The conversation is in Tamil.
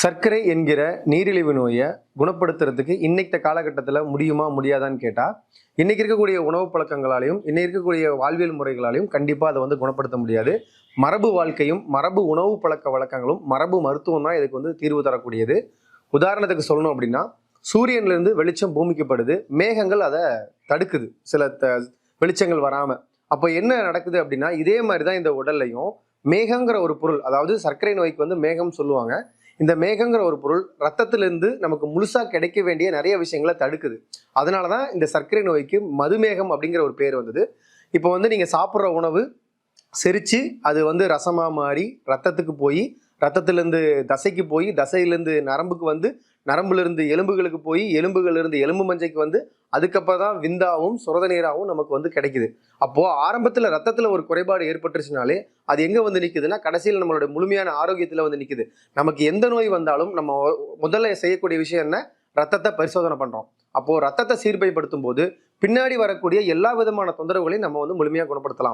சர்க்கரை என்கிற நீரிழிவு நோயை குணப்படுத்துறதுக்கு இன்னைக்கு காலகட்டத்தில் முடியுமா முடியாதான்னு கேட்டால் இன்னைக்கு இருக்கக்கூடிய உணவு பழக்கங்களாலையும் இன்னைக்கு இருக்கக்கூடிய வாழ்வியல் முறைகளாலையும் கண்டிப்பாக அதை வந்து குணப்படுத்த முடியாது. மரபு வாழ்க்கையும் மரபு உணவு பழக்க வழக்கங்களும் மரபு மருத்துவம் தான் இதுக்கு வந்து தீர்வு தரக்கூடியது. உதாரணத்துக்கு சொல்லணும் அப்படின்னா சூரியன்லேருந்து வெளிச்சம் பூமிக்கப்படுது மேகங்கள் அதை தடுக்குது. சில த வெளிச்சங்கள் வராமல் அப்போ என்ன நடக்குது அப்படின்னா இதே மாதிரி தான் இந்த உடல்லையும் மேகங்கிற ஒரு பொருள் அதாவது சர்க்கரை நோய்க்கு வந்து மேகம் சொல்லுவாங்க. இந்த மேகங்கிற ஒரு பொருள் ரத்தத்திலிருந்து நமக்கு முழுசாக கிடைக்க வேண்டிய நிறைய விஷயங்களை தடுக்குது. அதனால தான் இந்த சர்க்கரை நோய்க்கு மதுமேகம் அப்படிங்கிற ஒரு பேர் வந்தது. இப்போ வந்து நீங்கள் சாப்பிட்ற உணவு செரிச்சு அது வந்து ரசமாக மாறி ரத்தத்துக்கு போய் ரத்தத்திலேருந்து தசைக்கு போய் தசையிலேருந்து நரம்புக்கு வந்து நரம்புலேருந்து எலும்புகளுக்கு போய் எலும்புகளிலிருந்து எலும்பு மஞ்சைக்கு வந்து அதுக்கப்புறம் தான் விந்தாவும் சுரத நீராகவும் நமக்கு வந்து கிடைக்குது. அப்போது ஆரம்பத்தில் ரத்தத்தில் ஒரு குறைபாடு ஏற்பட்டுருச்சுனாலே அது எங்கே வந்து நிற்குதுன்னா கடைசியில் நம்மளோட முழுமையான ஆரோக்கியத்தில் வந்து நிற்குது நமக்கு எந்த நோய் வந்தாலும் நம்ம முதல்ல செய்யக்கூடிய விஷயம் என்ன? ரத்தத்தை பரிசோதனை பண்ணுறோம் அப்போது ரத்தத்தை சீர்பைப்படுத்தும் போது பின்னாடி வரக்கூடிய எல்லா விதமான தொந்தரவுகளையும் நம்ம வந்து முழுமையாக குணப்படுத்தலாம்.